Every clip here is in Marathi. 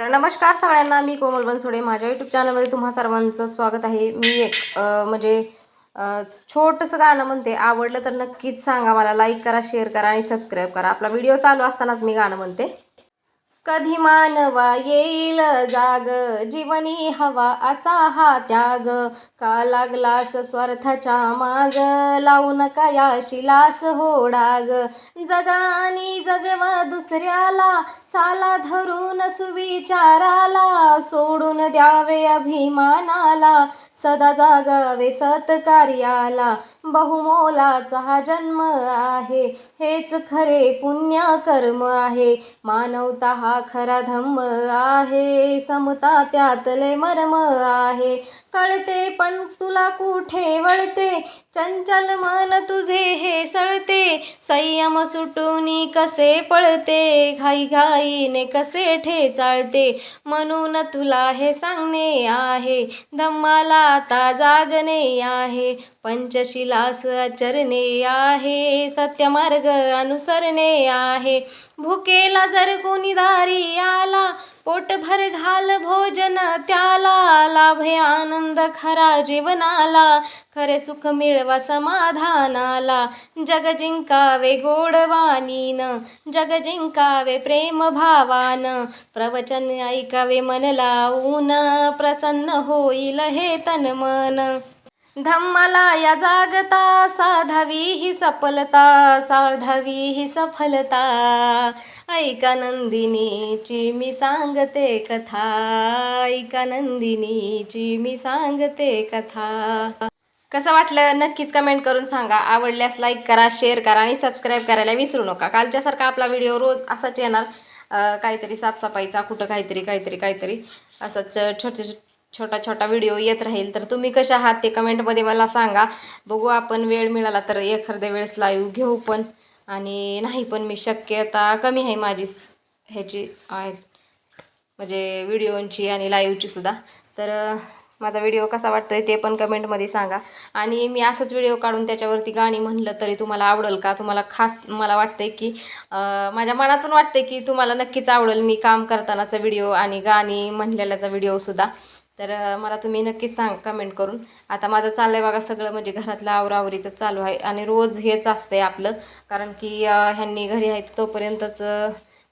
तर नमस्कार सगळ्यांना मी कोमल बनसोडे. माझ्या यूट्यूब चॅनलमध्ये तुम्हा सर्वांचं स्वागत आहे. मी एक म्हणजे छोटंसं गाणं म्हणते. आवडलं तर नक्कीच सांगा मला. लाईक करा शेअर करा आणि सबस्क्राईब करा. आपला व्हिडिओ चालू असतानाच मी गाणं म्हणते. कधी मानवा येईल जाग? जीवनी हवा असा हा त्याग. का लागलास स्वार्थाच्या माग? लावू नका या शिलास हो डाग? जगा आणि जगवा दुसऱ्याला चाला धरून सुविचाराला सोडून द्यावे अभिमानाला. सदा जागावे सत्कार्याला बहुमोलाचा हा जन्म आहे. हेच खरे पुण्य कर्म आहे. मानवता हा खरा धम्म आहे. समता त्यातले मर्म आहे. कळते पण तुला कुठे वळते? चंचल मन तुझे हे सळते. संयम सुटूनी कसे पळते? घाई घाईने कसे ठेचाळते म्हणून तुला हे सांगणे आहे धम्माला आता जागणे आहे पंचशिलास आचरणे आहे सत्यमार्ग अनुसरणे आहे. भुकेला जर कोणी दारी आला पोटभर घाल भोजन त्याला लाभे आनंद खरा जीवनाला खरे सुख मिळवा समाधानाला. जग जिंका जिंकावे गोडवानीन जग जिंकावे प्रेम भावान प्रवचन ऐकावे मन लावून प्रसन्न होईल हे तन मन धम्माला या जागता साधावी ही सफलता साधावी ही सफलता ऐका नंदिनीची मी सांगते कथा ऐका नंदिनीची मी सांगते कथा कसं वाटलं नक्कीच कमेंट करून सांगा. आवडल्यास लाईक करा शेअर करा आणि सबस्क्राईब करायला विसरू नका. कालच्यासारखा आपला व्हिडिओ रोज असाच येणार. काहीतरी साफसफाईचा कुठं काहीतरी काहीतरी काहीतरी असंच छोटे छोटा छोटा व्हिडिओ येत राहील. तर तुम्ही कशा आहात ते कमेंटमध्ये मला सांगा. बघू आपण वेळ मिळाला तर एखाद्या वेळेस लाईव्ह घेऊ पण. आणि नाही पण मी शक्यता कमी आहे माझी ह्याची म्हणजे व्हिडिओंची आणि लाईव्हची सुद्धा. तर माझा व्हिडिओ कसा वाटतोय ते पण कमेंटमध्ये सांगा. आणि मी असंच व्हिडिओ काढून त्याच्यावरती गाणी म्हणलं तरी तुम्हाला आवडेल का? तुम्हाला खास मला वाटतंय की माझ्या मनातून वाटतंय की तुम्हाला नक्कीच आवडेल मी काम करतानाचा व्हिडिओ आणि गाणी म्हणलेल्याचा व्हिडिओसुद्धा तर मला तुम्ही नक्कीच सांग कमेंट करून. आता माझं चाललं आहे बघा सगळं म्हणजे घरातलं आवरावरीचं चालू आहे. आणि रोज हेच असतंय आपलं. कारण की ह्यांनी घरी आहे तोपर्यंतच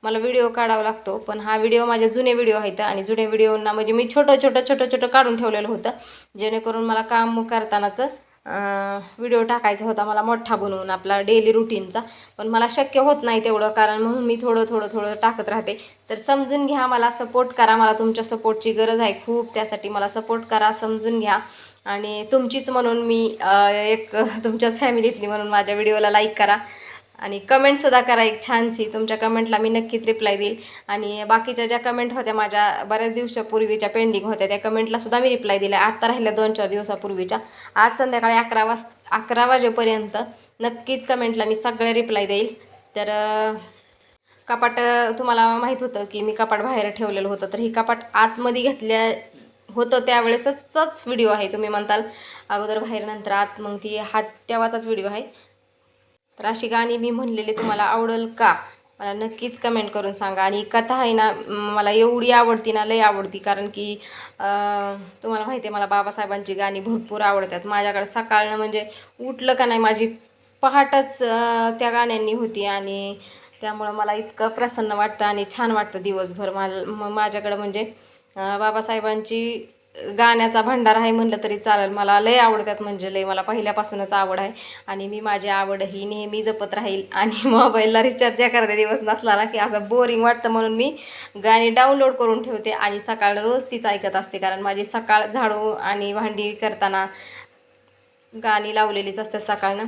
मला व्हिडिओ काढावा लागतो पण हा व्हिडिओ माझे जुने व्हिडिओ आहेत आणि जुने व्हिडिओंना म्हणजे मी छोटं छोटं छोटं छोटं काढून ठेवलेलं होतं. जेणेकरून मला काम करतानाचं व्हिडिओ टाकायचा होता मला मोठा बनवून आपला डेली रुटीनचा पण मला शक्य होत नाही तेवढं कारण म्हणून मी थोडं थोडं थोडं टाकत राहते. तर समजून घ्या मला सपोर्ट करा. मला तुमच्या सपोर्टची गरज आहे खूप. त्यासाठी मला सपोर्ट करा समजून घ्या. आणि तुमचीच म्हणून मी एक तुमच्याच फॅमिलीतली म्हणून माझ्या व्हिडिओला लाईक करा. आणि कमेंटसुद्धा करा एक छानशी. तुमच्या कमेंटला मी नक्कीच रिप्लाय देईल. आणि बाकीच्या ज्या कमेंट होत्या माझ्या बऱ्याच दिवसापूर्वीच्या पेंडिंग होत्या त्या कमेंटला सुद्धा मी रिप्लाय दिला आत्ता राहिल्या दोन चार दिवसापूर्वीच्या. आज संध्याकाळी अकरा वाज अकरा वाजेपर्यंत नक्कीच कमेंटला मी सगळे रिप्लाय देईल. तर कपाट तुम्हाला माहीत होतं की मी कपाट बाहेर ठेवलेलं होतं. तर ही कपाट आतमध्ये घेतल्या होतं त्यावेळेसच व्हिडिओ आहे तुम्ही म्हणताल. अगोदर बाहेर नंतर आत. मग ती हात तेव्हाचाच व्हिडिओ आहे. तर अशी गाणी मी म्हणलेली तुम्हाला आवडेल का? मला नक्कीच कमेंट करून सांगा. आणि कथा आहे ना मला एवढी आवडती ना लय आवडती. कारण की तुम्हाला माहिती आहे मला बाबासाहेबांची गाणी भरपूर आवडतात. माझ्याकडे सकाळनं म्हणजे उठलं का नाही माझी पहाटच त्या गाण्यांनी होती. आणि त्यामुळं मला इतकं प्रसन्न वाटतं आणि छान वाटतं दिवसभर. मला माझ्याकडं म्हणजे बाबासाहेबांची गाण्याचा भंडार आहे म्हणलं तरी चालेल. मला लय आवडतात म्हणजे लय मला पहिल्यापासूनच आवड आहे. आणि मी माझी आवड ही नेहमी जपत राहील. आणि मोबाईलला रिचार्ज एखाद्या दिवस नसला ना की असं बोरिंग वाटतं म्हणून मी गाणी डाउनलोड करून ठेवते आणि सकाळ रोज तीच ऐकत असते. कारण माझी सकाळ झाडू आणि भांडी करताना गाणी लावलेलीच असतात सकाळनं.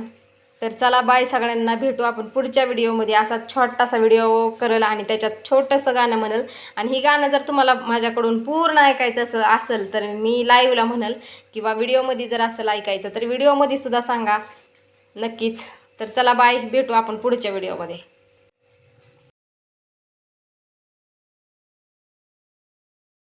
तर चला बाय सगळ्यांना. भेटू आपण पुढच्या व्हिडिओमध्ये. असा छोटासा व्हिडिओ करल आणि त्याच्यात छोटंसं गाणं म्हणल. आणि ही गाणं जर तुम्हाला माझ्याकडून पूर्ण ऐकायचं असं असेल तर मी लाईव्हला म्हणल किंवा व्हिडिओमध्ये जर असेल ऐकायचं तर व्हिडिओमध्ये सुद्धा सांगा. नक्कीच. तर चला बाय. भेटू आपण पुढच्या व्हिडिओमध्ये.